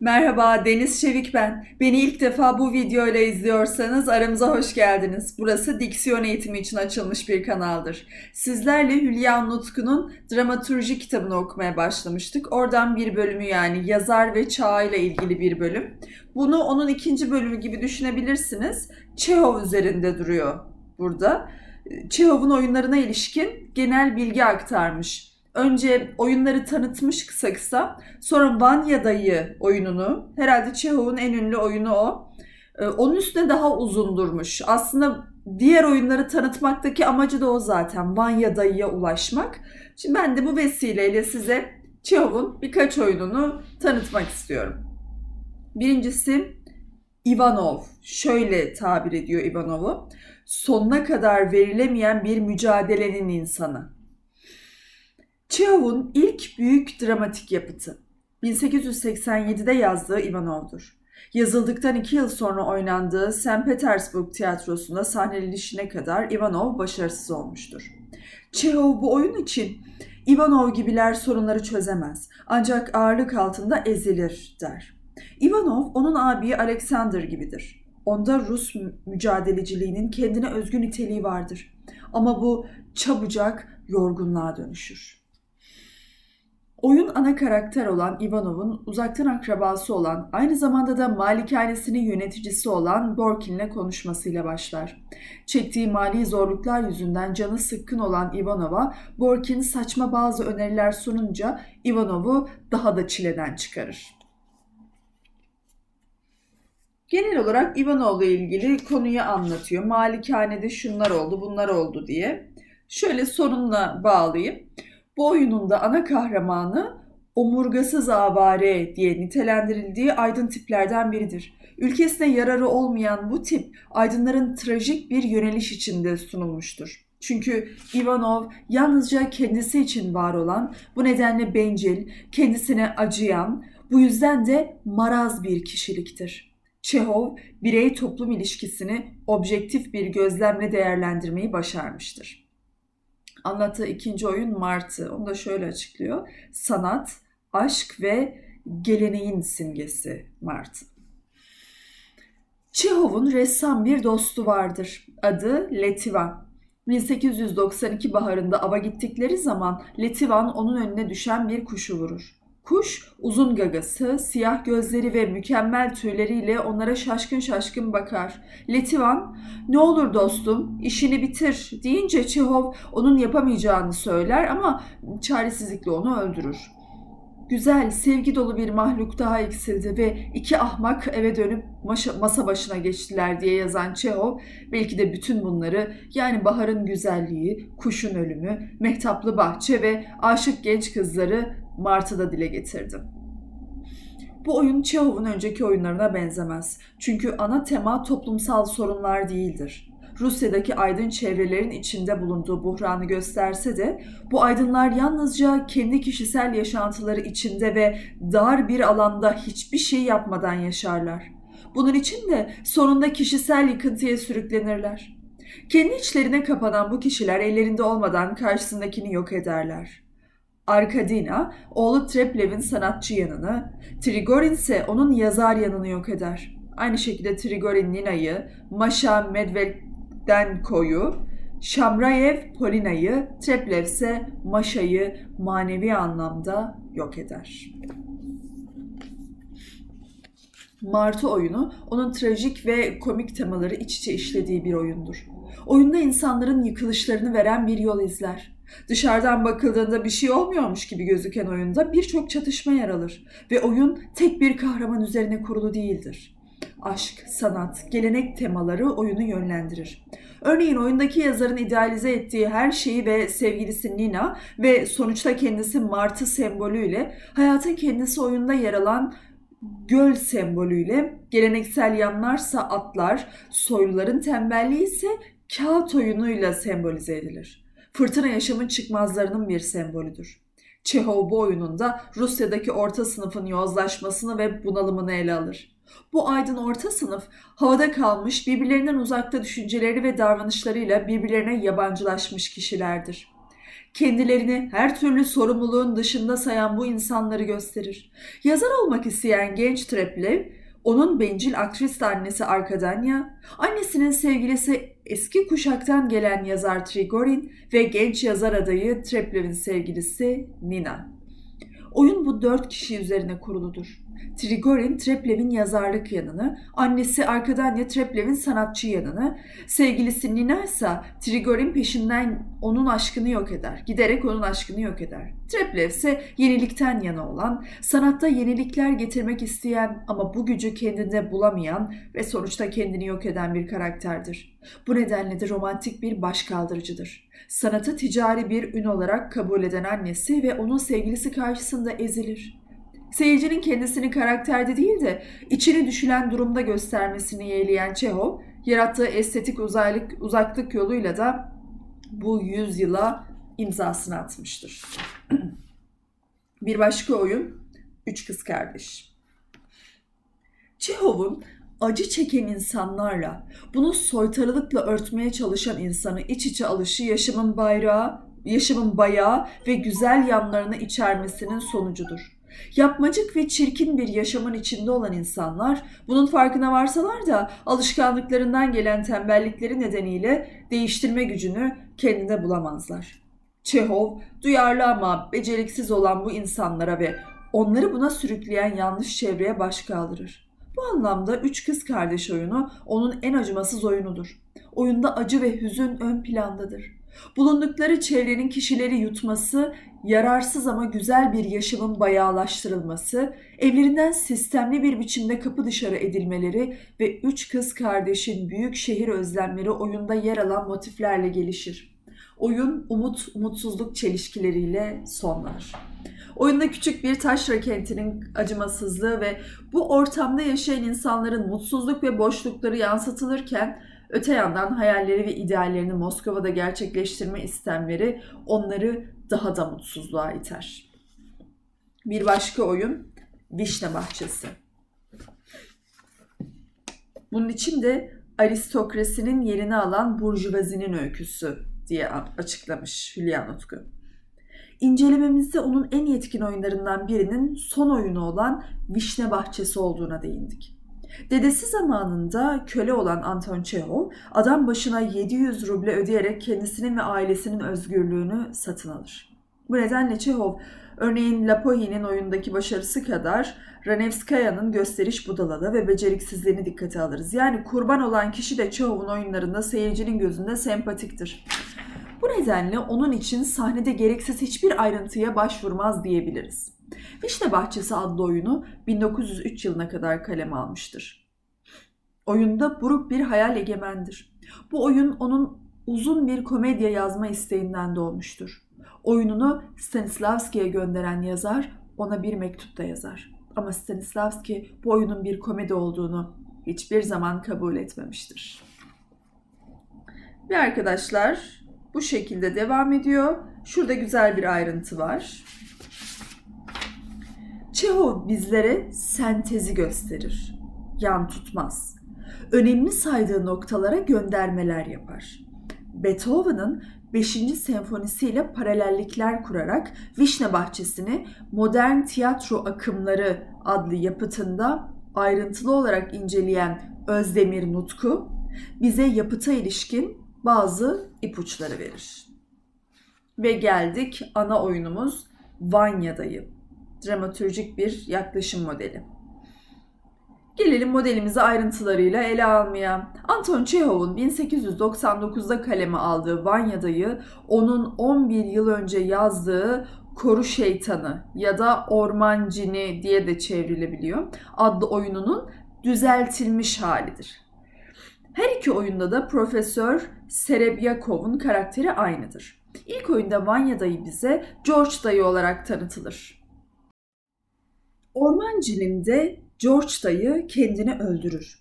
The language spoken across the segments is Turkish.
Merhaba, Deniz Çevik ben. Beni ilk defa bu videoyla izliyorsanız aramıza hoş geldiniz. Burası diksiyon eğitimi için açılmış bir kanaldır. Sizlerle Hülya Nutku'nun dramaturji kitabını okumaya başlamıştık. Oradan bir bölümü yani yazar ve çağıyla ilgili bir bölüm. Bunu onun ikinci bölümü gibi düşünebilirsiniz. Çehov üzerinde duruyor burada. Çehov'un oyunlarına ilişkin genel bilgi aktarmış. Önce oyunları tanıtmış kısa kısa. Sonra Vanya Dayı oyununu, herhalde Çehov'un en ünlü oyunu o. Ee, Onun üstüne daha uzun durmuş. Aslında diğer oyunları tanıtmaktaki amacı da o zaten. Vanya Dayı'ya ulaşmak. Şimdi ben de bu vesileyle size Çehov'un birkaç oyununu tanıtmak istiyorum. Birincisi Ivanov. Şöyle tabir ediyor Ivanov'u. Sonuna kadar verilemeyen bir mücadelenin insanı. Çehov'un ilk büyük dramatik yapıtı 1887'de yazdığı Ivanov'dur. Yazıldıktan iki yıl sonra oynandığı St. Petersburg tiyatrosunda sahnelenişine kadar Ivanov başarısız olmuştur. Çehov bu oyun için Ivanov gibiler sorunları çözemez ancak ağırlık altında ezilir der. Ivanov onun abi Alexander gibidir. Onda Rus mü- mücadeleciliğinin kendine özgü niteliği vardır. Ama bu çabucak yorgunluğa dönüşür. Oyun ana karakter olan Ivanov'un uzaktan akrabası olan, aynı zamanda da malikanesinin yöneticisi olan Borkin'le konuşmasıyla başlar. Çektiği mali zorluklar yüzünden canı sıkkın olan Ivanov'a Borkin saçma bazı öneriler sununca Ivanov'u daha da çileden çıkarır. Genel olarak Ivanov'la ilgili konuyu anlatıyor. Malikanede şunlar oldu, bunlar oldu diye. Şöyle sorunla bağlayayım. Bu oyunun da ana kahramanı omurgasız avare diye nitelendirildiği aydın tiplerden biridir. Ülkesine yararı olmayan bu tip aydınların trajik bir yöneliş içinde sunulmuştur. Çünkü Ivanov yalnızca kendisi için var olan, bu nedenle bencil, kendisine acıyan, bu yüzden de maraz bir kişiliktir. Çehov, birey toplum ilişkisini objektif bir gözlemle değerlendirmeyi başarmıştır. Anlattığı ikinci oyun Martı. Onu da şöyle açıklıyor. Sanat, aşk ve geleneğin simgesi Martı. Çehov'un ressam bir dostu vardır. Adı Letivan. 1892 baharında ava gittikleri zaman Letivan onun önüne düşen bir kuşu vurur. Kuş uzun gagası, siyah gözleri ve mükemmel tüyleriyle onlara şaşkın şaşkın bakar. Letivan, ne olur dostum işini bitir deyince Çehov onun yapamayacağını söyler ama çaresizlikle onu öldürür. Güzel, sevgi dolu bir mahluk daha eksildi ve iki ahmak eve dönüp masa başına geçtiler diye yazan Çehov belki de bütün bunları yani baharın güzelliği, kuşun ölümü, mehtaplı bahçe ve aşık genç kızları Martı'da dile getirdi. Bu oyun Çehov'un önceki oyunlarına benzemez. Çünkü ana tema toplumsal sorunlar değildir. Rusya'daki aydın çevrelerin içinde bulunduğu buhranı gösterse de bu aydınlar yalnızca kendi kişisel yaşantıları içinde ve dar bir alanda hiçbir şey yapmadan yaşarlar. Bunun için de sonunda kişisel yıkıntıya sürüklenirler. Kendi içlerine kapanan bu kişiler ellerinde olmadan karşısındakini yok ederler. Arkadina, oğlu Treplev'in sanatçı yanını, Trigorin ise onun yazar yanını yok eder. Aynı şekilde Trigorin Nina'yı, Masha Medvedenko'yu, Şamrayev Polina'yı, Treplev ise Maşa'yı manevi anlamda yok eder. Martı oyunu onun trajik ve komik temaları iç içe işlediği bir oyundur. Oyunda insanların yıkılışlarını veren bir yol izler. Dışarıdan bakıldığında bir şey olmuyormuş gibi gözüken oyunda birçok çatışma yer alır ve oyun tek bir kahraman üzerine kurulu değildir. Aşk, sanat, gelenek temaları oyunu yönlendirir. Örneğin oyundaki yazarın idealize ettiği her şeyi ve sevgilisi Nina ve sonuçta kendisi Martı sembolüyle hayatın kendisi oyunda yer alan göl sembolüyle geleneksel yanlarsa atlar, soyluların tembelliği ise kağıt oyunuyla sembolize edilir. Fırtına yaşamın çıkmazlarının bir sembolüdür. Çehov bu oyununda Rusya'daki orta sınıfın yozlaşmasını ve bunalımını ele alır. Bu aydın orta sınıf havada kalmış, birbirlerinden uzakta düşünceleri ve davranışlarıyla birbirlerine yabancılaşmış kişilerdir. kendilerini her türlü sorumluluğun dışında sayan bu insanları gösterir. Yazar olmak isteyen genç Treplev, onun bencil aktris annesi Arkadanya, annesinin sevgilisi eski kuşaktan gelen yazar Trigorin ve genç yazar adayı Treplev'in sevgilisi Nina. Oyun bu dört kişi üzerine kuruludur. Trigorin Treplev'in yazarlık yanını, annesi Arkadanya Treplev'in sanatçı yanını, sevgilisi Nina ise Trigorin peşinden onun aşkını yok eder. Giderek onun aşkını yok eder. Treplev ise yenilikten yana olan, sanatta yenilikler getirmek isteyen ama bu gücü kendinde bulamayan ve sonuçta kendini yok eden bir karakterdir. Bu nedenle de romantik bir başkaldırıcıdır. Sanatı ticari bir ün olarak kabul eden annesi ve onun sevgilisi karşısında ezilir. Seyircinin kendisini karakterde değil de içini düşülen durumda göstermesini yeğleyen Çehov, yarattığı estetik uzaylık, uzaklık yoluyla da bu yüzyıla imzasını atmıştır. bir başka oyun, Üç Kız Kardeş. Çehov'un acı çeken insanlarla, bunu soytarılıkla örtmeye çalışan insanı iç içe alışı yaşamın bayrağı, yaşamın bayağı ve güzel yanlarını içermesinin sonucudur. Yapmacık ve çirkin bir yaşamın içinde olan insanlar bunun farkına varsalar da alışkanlıklarından gelen tembellikleri nedeniyle değiştirme gücünü kendinde bulamazlar. Çehov duyarlı ama beceriksiz olan bu insanlara ve onları buna sürükleyen yanlış çevreye baş kaldırır. Bu anlamda Üç Kız Kardeş oyunu onun en acımasız oyunudur. Oyunda acı ve hüzün ön plandadır. Bulundukları çevrenin kişileri yutması, yararsız ama güzel bir yaşamın bayağılaştırılması, evlerinden sistemli bir biçimde kapı dışarı edilmeleri ve üç kız kardeşin büyük şehir özlemleri oyunda yer alan motiflerle gelişir. Oyun umut, umutsuzluk çelişkileriyle sonlar. Oyunda küçük bir taşra kentinin acımasızlığı ve bu ortamda yaşayan insanların mutsuzluk ve boşlukları yansıtılırken öte yandan hayalleri ve ideallerini Moskova'da gerçekleştirme istemleri onları daha da mutsuzluğa iter. Bir başka oyun Vişne Bahçesi. Bunun için de aristokrasinin yerini alan burjuvazinin öyküsü diye açıklamış Hülya Nutku. İncelememizde onun en yetkin oyunlarından birinin son oyunu olan Vişne Bahçesi olduğuna değindik. Dedesi zamanında köle olan Anton Çehov, adam başına 700 ruble ödeyerek kendisinin ve ailesinin özgürlüğünü satın alır. Bu nedenle Çehov, örneğin Lapohi'nin oyundaki başarısı kadar Ranevskaya'nın gösteriş budalalı ve beceriksizliğini dikkate alırız. Yani kurban olan kişi de Çehov'un oyunlarında seyircinin gözünde sempatiktir. Bu nedenle onun için sahnede gereksiz hiçbir ayrıntıya başvurmaz diyebiliriz. Vişne Bahçesi adlı oyunu 1903 yılına kadar kaleme almıştır. Oyunda buruk bir hayal egemendir. Bu oyun onun uzun bir komedya yazma isteğinden doğmuştur. Oyununu Stanislavski'ye gönderen yazar ona bir mektupta yazar. Ama Stanislavski bu oyunun bir komedi olduğunu hiçbir zaman kabul etmemiştir. Ve arkadaşlar bu şekilde devam ediyor. Şurada güzel bir ayrıntı var. Çehov bizlere sentezi gösterir. Yan tutmaz. Önemli saydığı noktalara göndermeler yapar. Beethoven'ın 5. senfonisiyle paralellikler kurarak Vişne Bahçesi'ni modern tiyatro akımları adlı yapıtında ayrıntılı olarak inceleyen Özdemir Nutku bize yapıta ilişkin bazı ipuçları verir. Ve geldik ana oyunumuz Vanya'dayı. Dramatürjik bir yaklaşım modeli. Gelelim modelimizi ayrıntılarıyla ele almaya. Anton Çehov'un 1899'da kaleme aldığı Vanya'dayı onun 11 yıl önce yazdığı Koru Şeytanı ya da Orman Cini diye de çevrilebiliyor adlı oyununun düzeltilmiş halidir. Her iki oyunda da Profesör Serebyakov'un karakteri aynıdır. İlk oyunda Vanya dayı bize George dayı olarak tanıtılır. Orman cininde George dayı kendini öldürür.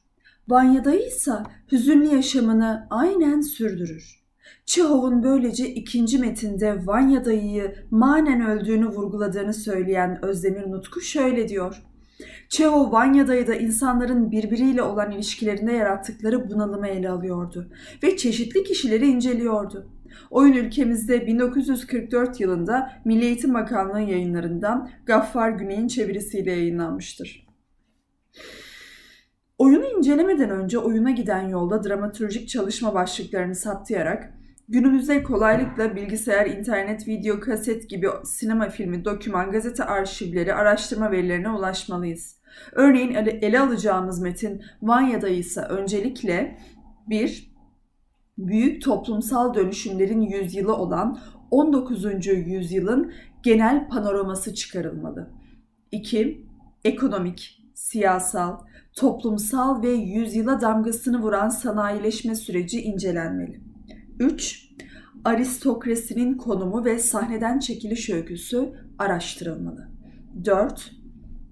Vanya ise hüzünlü yaşamını aynen sürdürür. Çehov'un böylece ikinci metinde Vanya dayıyı manen öldüğünü vurguladığını söyleyen Özdemir Nutku şöyle diyor. Çeo Vanya'dayı da insanların birbiriyle olan ilişkilerinde yarattıkları bunalımı ele alıyordu ve çeşitli kişileri inceliyordu. Oyun ülkemizde 1944 yılında Milli Eğitim Bakanlığı yayınlarından Gaffar Güney'in çevirisiyle yayınlanmıştır. Oyunu incelemeden önce oyuna giden yolda dramatürjik çalışma başlıklarını saptayarak günümüzde kolaylıkla bilgisayar, internet, video, kaset gibi sinema filmi, doküman, gazete arşivleri, araştırma verilerine ulaşmalıyız. Örneğin ele, alacağımız metin Vanya'da ise öncelikle bir büyük toplumsal dönüşümlerin yüzyılı olan 19. yüzyılın genel panoraması çıkarılmalı. 2. Ekonomik, siyasal, toplumsal ve yüzyıla damgasını vuran sanayileşme süreci incelenmeli. 3. Aristokrasinin konumu ve sahneden çekiliş öyküsü araştırılmalı. 4.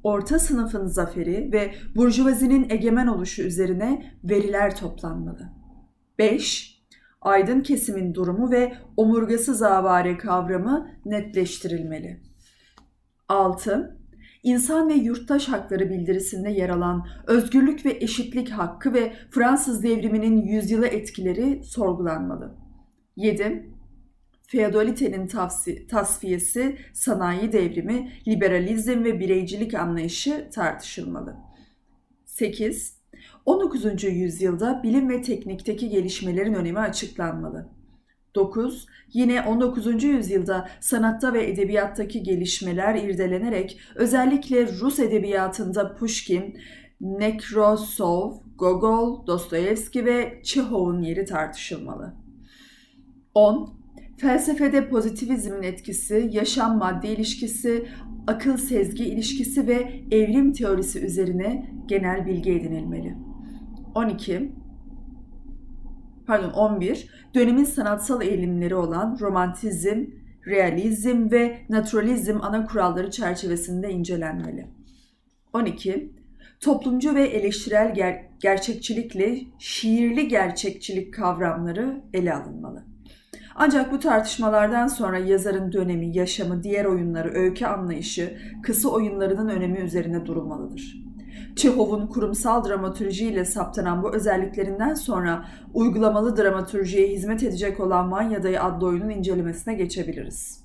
Orta sınıfın zaferi ve burjuvazinin egemen oluşu üzerine veriler toplanmalı. 5. Aydın kesimin durumu ve omurgası zavare kavramı netleştirilmeli. 6. İnsan ve Yurttaş Hakları bildirisinde yer alan özgürlük ve eşitlik hakkı ve Fransız devriminin yüzyılı etkileri sorgulanmalı. 7. Feodalitenin tasfiyesi, sanayi devrimi, liberalizm ve bireycilik anlayışı tartışılmalı. 8. 19. yüzyılda bilim ve teknikteki gelişmelerin önemi açıklanmalı. 9. Yine 19. yüzyılda sanatta ve edebiyattaki gelişmeler irdelenerek özellikle Rus edebiyatında Pushkin, Nekrasov, Gogol, Dostoyevski ve Çehov'un yeri tartışılmalı. 10. Felsefede pozitivizmin etkisi, yaşam madde ilişkisi, akıl sezgi ilişkisi ve evrim teorisi üzerine genel bilgi edinilmeli. 12. Pardon 11. Dönemin sanatsal eğilimleri olan romantizm, realizm ve naturalizm ana kuralları çerçevesinde incelenmeli. 12. Toplumcu ve eleştirel ger- gerçekçilikle şiirli gerçekçilik kavramları ele alınmalı. Ancak bu tartışmalardan sonra yazarın dönemi, yaşamı, diğer oyunları, öykü anlayışı, kısa oyunlarının önemi üzerine durulmalıdır. Çehov'un kurumsal dramatürjiyle saptanan bu özelliklerinden sonra uygulamalı dramatürjiye hizmet edecek olan Vanya'dayı adlı oyunun incelemesine geçebiliriz.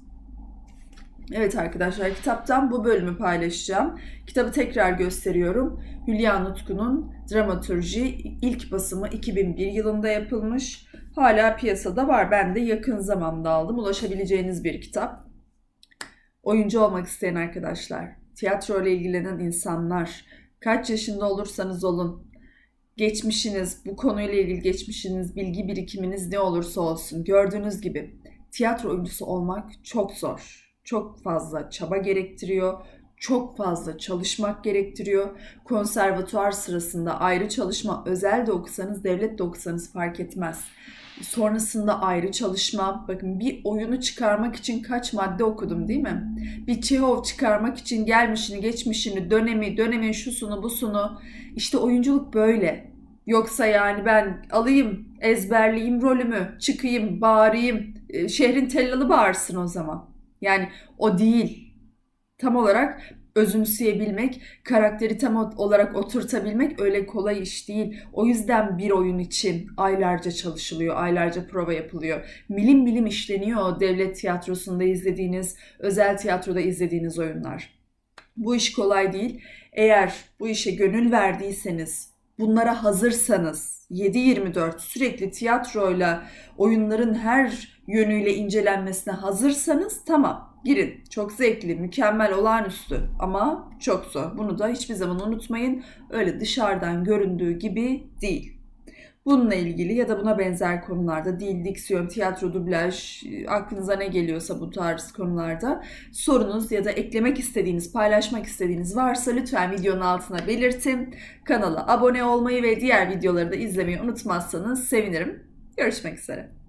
Evet arkadaşlar kitaptan bu bölümü paylaşacağım. Kitabı tekrar gösteriyorum. Hülya Nutku'nun Dramatürji ilk basımı 2001 yılında yapılmış. Hala piyasada var. Ben de yakın zamanda aldım. Ulaşabileceğiniz bir kitap. Oyuncu olmak isteyen arkadaşlar, tiyatro ile ilgilenen insanlar, kaç yaşında olursanız olun, geçmişiniz, bu konuyla ilgili geçmişiniz, bilgi birikiminiz ne olursa olsun gördüğünüz gibi tiyatro oyuncusu olmak çok zor. Çok fazla çaba gerektiriyor, çok fazla çalışmak gerektiriyor. Konservatuar sırasında ayrı çalışma, özel de okusanız, devlet de okusanız fark etmez. Sonrasında ayrı çalışma. Bakın bir oyunu çıkarmak için kaç madde okudum değil mi? Bir Çehov çıkarmak için gelmişini, geçmişini, dönemi, dönemin şusunu, busunu. İşte oyunculuk böyle. Yoksa yani ben alayım, ezberleyeyim rolümü, çıkayım, bağırayım. e, Şehrin tellalı bağırsın o zaman. Yani o değil. Tam olarak özümseyebilmek, karakteri tam olarak oturtabilmek öyle kolay iş değil. O yüzden bir oyun için aylarca çalışılıyor, aylarca prova yapılıyor. Milim milim işleniyor devlet tiyatrosunda izlediğiniz, özel tiyatroda izlediğiniz oyunlar. Bu iş kolay değil. Eğer bu işe gönül verdiyseniz, bunlara hazırsanız, 7-24 sürekli tiyatroyla, oyunların her yönüyle incelenmesine hazırsanız tamam girin. Çok zevkli, mükemmel, olağanüstü ama çok zor. Bunu da hiçbir zaman unutmayın. Öyle dışarıdan göründüğü gibi değil. Bununla ilgili ya da buna benzer konularda dil, diksiyon, tiyatro, dublaj, aklınıza ne geliyorsa bu tarz konularda sorunuz ya da eklemek istediğiniz, paylaşmak istediğiniz varsa lütfen videonun altına belirtin. Kanala abone olmayı ve diğer videoları da izlemeyi unutmazsanız sevinirim. Görüşmek üzere.